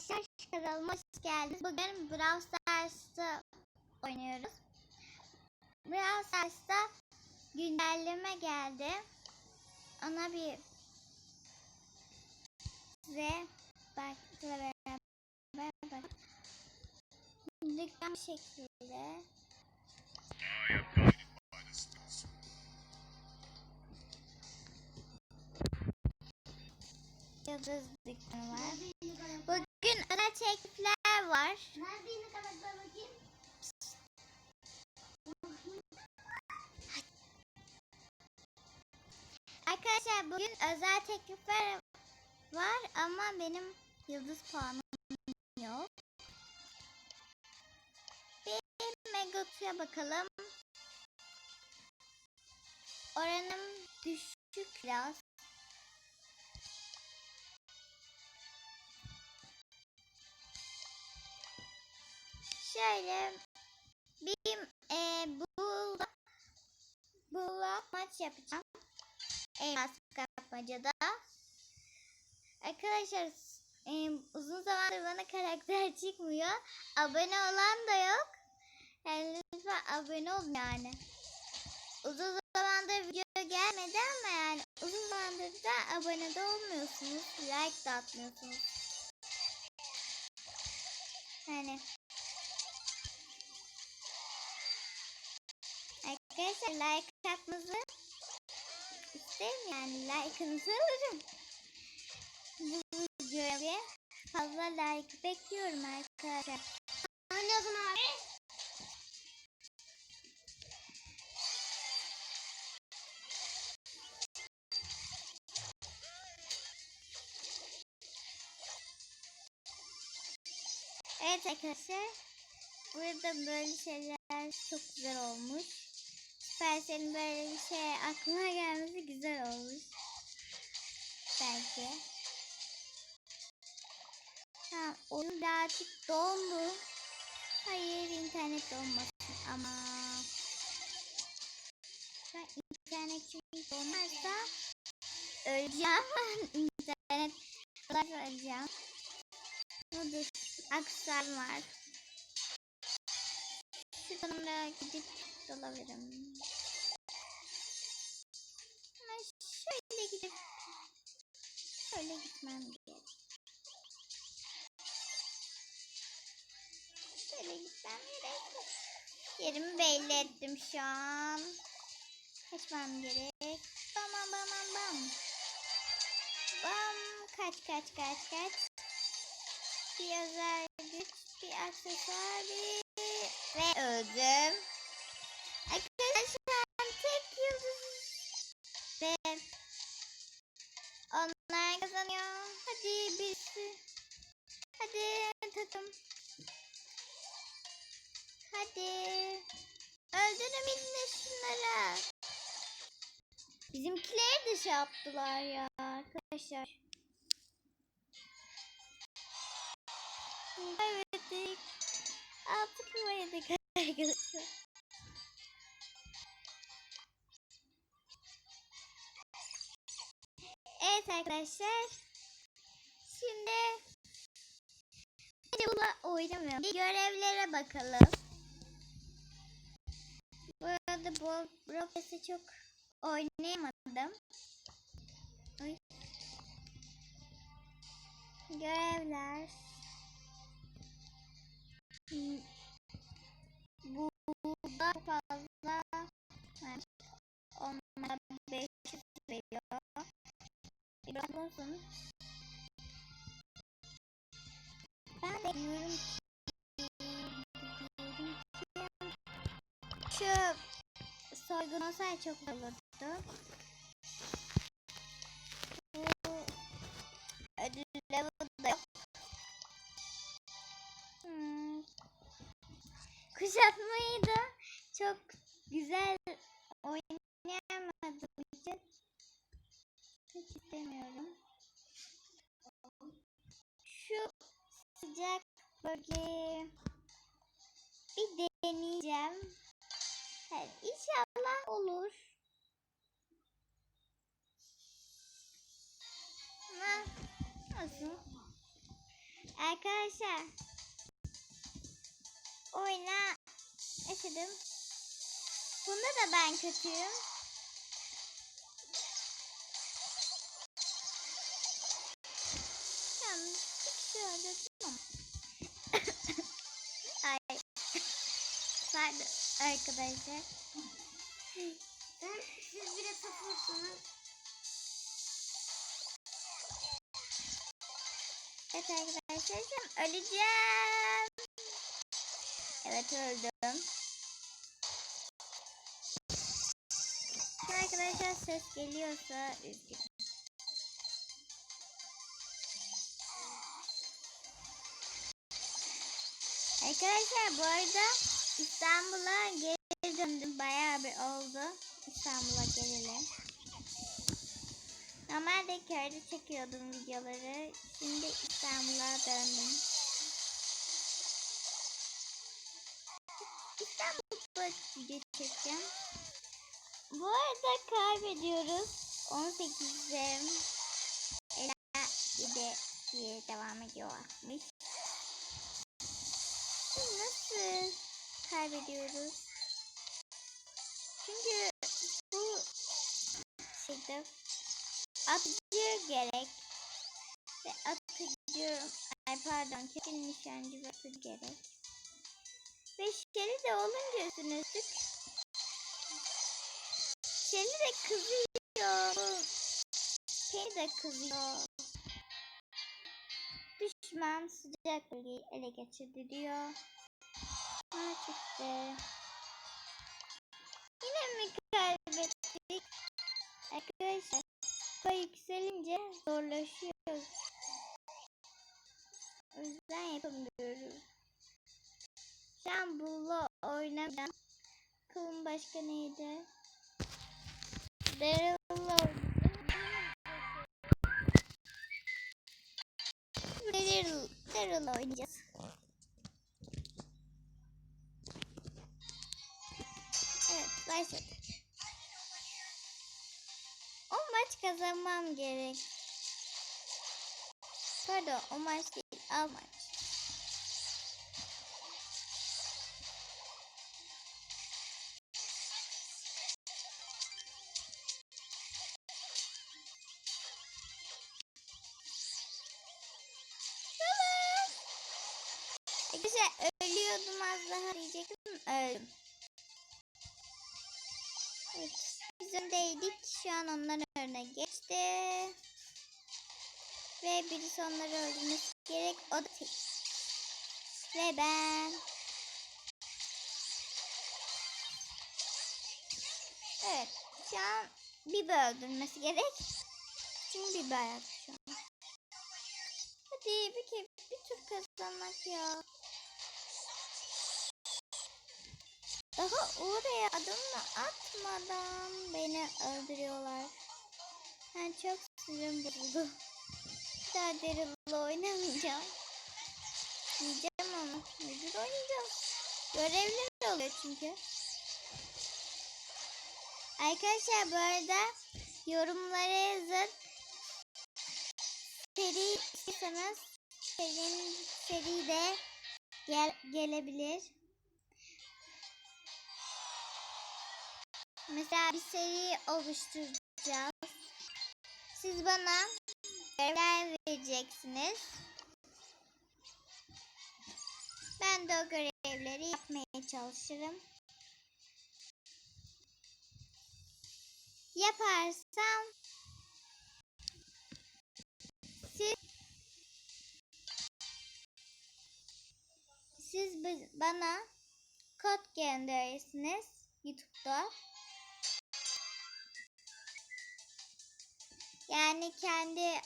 Arkadaşlar kanalıma hoş geldiniz. Bugün Brawl Stars'ta oynuyoruz. Brawl Stars'ta güncelleme geldi. Ona bir size beraber bak. Dükkan şekilde. Yıldız dükkanı var. Bugün teklifler var. Neredeyini kadar bakayım. Arkadaşlar bugün özel teklifler var ama benim yıldız puanım yok. Bir Megatu'ya bakalım. Oranım düşük biraz. Maç yapacağım. Elmas kapmacada. Arkadaşlar e, uzun zamandır bana karakter çıkmıyor. Abone olan da yok. Yani lütfen abone olun yani. Uzun zamandır video gelmedi ama yani uzun zamandır da abone de olmuyorsunuz. Like de atmıyorsunuz. Yani Arkadaşlar like atmanızı isterim yani like'ınızı alırım. Bu videoya fazla like bekliyorum arkadaşlar. Oynuyordun abi. Evet arkadaşlar. Burada böyle şeyler çok güzel olmuş. Supercell'in böyle bir şey aklına gelmesi güzel olmuş. Bence. Ha, oyun birazcık dondu. Hayır internet donmasın ama. Ben internet çünkü donarsa öleceğim. internet donarsa öleceğim. Nedir? Aksar var. Da gidip dolabilirim. Şöyle gidip şöyle gitmem gerek. Şöyle gitmem gerek. Yerimi belli ettim şu an. Kaçmam gerek. Bam bam bam bam. Bam kaç kaç kaç kaç. Bir özel güç, bir aksesuar, bir... Ve öldüm. Hadi. Hadi. Hadi. Öldürün inle şunları. Bizimkileri de şey yaptılar ya arkadaşlar. Kaybettik. Altı yedik arkadaşlar. Evet arkadaşlar. Şimdi Hadi bula oynamıyorum. Görevlere bakalım. Bu arada bu Brokers'ı çok oynayamadım. Oy. Görevler. Hmm. Burada fazla yani onlara 500 veriyor. Biraz olsun. Ben diyorum şu soygun olsaydı çok olurdu. Kuşatmayı da çok güzel oynayamadığım için hiç istemiyorum. Şu sıcak bölgeyi bir deneyeceğim. Evet, inşallah olur. Ama olsun. Arkadaşlar. Oyna yaşadım. Bunda da ben kötüyüm. Pardon arkadaşlar. Sen siz bile sıfırsınız. Evet arkadaşlar şimdi öleceğim. Evet öldüm. Arkadaşlar ses geliyorsa üzgünüm. Arkadaşlar bu arada İstanbul'a geri döndüm. Bayağı bir oldu İstanbul'a geleli. Normalde köyde çekiyordum videoları. Şimdi İstanbul'a döndüm. İstanbul'da video çekeceğim. Bu arada kaybediyoruz. 18'de Ela ile diye devam. Şimdi nasıl kaybediyoruz? Çünkü bu şeyde atıcı gerek ve atıcı ay pardon kesin nişancı ve atıcı gerek. Ve şeri de olunca üstüne üstlük şeri de kızıyor. Şeri de kızıyor. Düşman sıcak bölgeyi ele geçirdi diyor ha çıktı yine mi kaybettik arkadaşlar Kupa yükselince zorlaşıyor. O yüzden yapamıyoruz. Şu an Bull'la oynamayacağım. Bakalım başka neydi? Daryl'la. Daryl, Daryl'la oynayacağız. Başladık. O maç kazanmam gerek. Pardon o maç değil al maç. Arkadaşlar ölüyordum az daha diyecektim öldüm. Öndeydik. Şu an onların önüne geçti. Ve birisi onları öldürmesi gerek. O da tek. Ve ben. Evet. Şu an Bibi öldürmesi gerek. Çünkü Bibi hayat şu an. Hadi bir kere bir tur kazanmak ya. Daha oraya adımını atmadan beni öldürüyorlar. Ben çok sinirim bozuldu. Daha Daryl'la oynamayacağım. Diyeceğim ama müdür oynayacağım. Görevler oluyor çünkü. Arkadaşlar bu arada yorumlara yazın. Seri istiyorsanız serinin seri de gel, gelebilir. Mesela bir seri oluşturacağız. Siz bana görevler vereceksiniz. Ben de o görevleri yapmaya çalışırım. Yaparsam siz siz bana kod gönderirsiniz YouTube'da. Yani kendi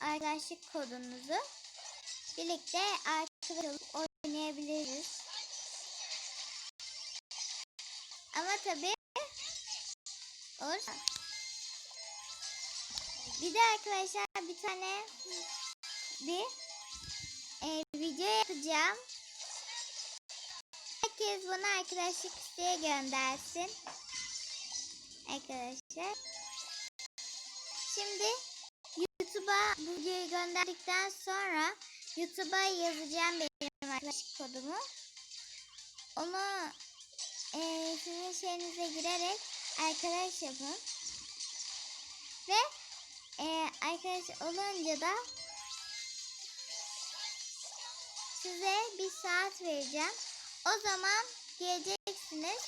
arkadaşlık kodunuzu birlikte arkadaş oynayabiliriz. Ama tabi olursa. Bir de arkadaşlar bir tane bir e, video yapacağım. Herkes bana arkadaşlık isteği göndersin. Arkadaşlar. Şimdi YouTube'a bu videoyu gönderdikten sonra YouTube'a yazacağım benim arkadaşlık kodumu. Onu eee sizin şeyinize girerek arkadaş yapın. Ve eee arkadaş olunca da size bir saat vereceğim. O zaman geleceksiniz.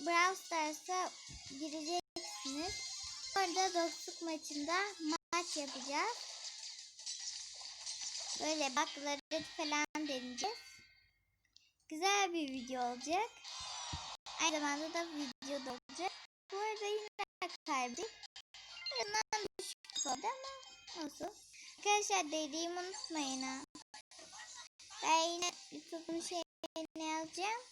Brawl Stars'a gireceksiniz. Orada dostluk maçında maç yapacağız. Böyle bakları falan deneyeceğiz. Güzel bir video olacak. Aynı zamanda da video da olacak. Bu arada yine kaybettik. Yanından düşük oldu ama olsun. Arkadaşlar dediğimi unutmayın ha. Ben yine YouTube'un şeyini yazacağım.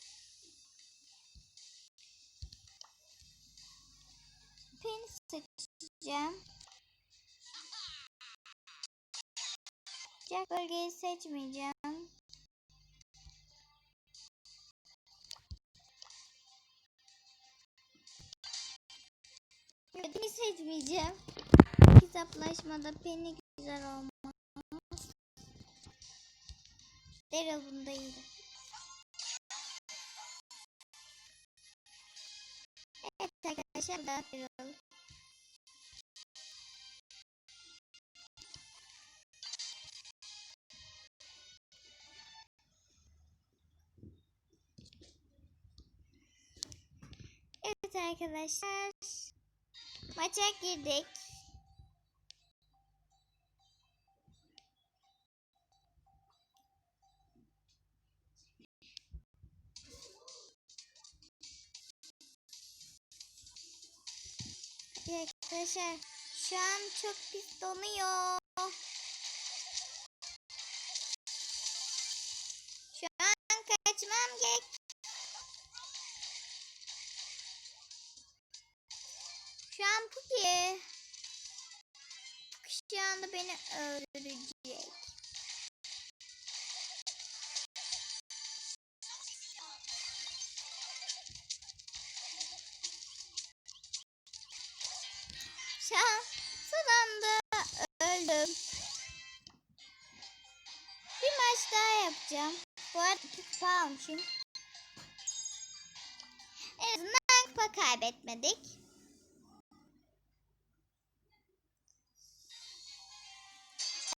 Pin seçeceğim. Sıcak bölgeyi seçmeyeceğim. Peni seçmeyeceğim. Hesaplaşmada peni güzel olmaz. Daryl bunda iyiydi. Arkadaşlar daha Daryl. Evet arkadaşlar. Maça girdik. Arkadaşlar. Şu an çok pis donuyor. Şu an kaçmam gerek. Şu an Puki. Puki şu anda beni öldürecek. Son öldüm. Bir maç daha yapacağım. Bu arada iki kupa almışım. En azından kupa kaybetmedik.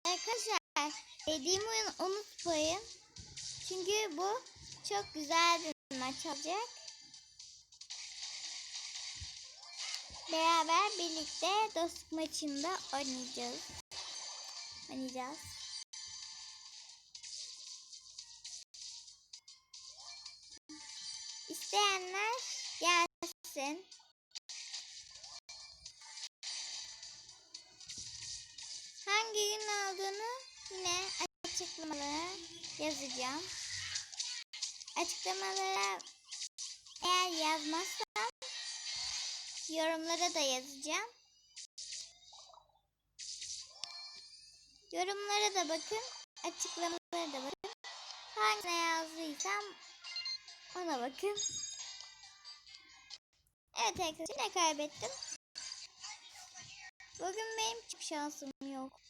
Arkadaşlar dediğimi uyun- unutmayın. Çünkü bu çok güzel bir maç olacak. Beraber birlikte dostluk maçında oynayacağız. Oynayacağız. İsteyenler gelsin. Hangi gün aldığını yine açıklamalara yazacağım. Açıklamalara eğer yazmazsam yorumlara da yazacağım. Yorumlara da bakın, açıklamalara da bakın. Hangisine yazdıysam ona bakın. Evet arkadaşlar yine kaybettim. Bugün benim hiçbir şansım yok.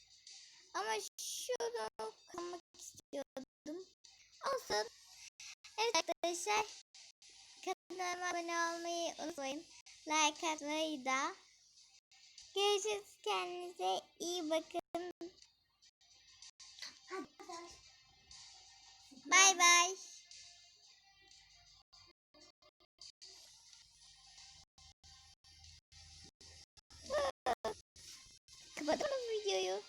Ama şunu kalmak istiyordum. Olsun. Evet arkadaşlar. Kanalıma abone olmayı unutmayın. Like atmayı da. Görüşürüz. Kendinize iyi bakın. Bay bay. Kapatalım videoyu.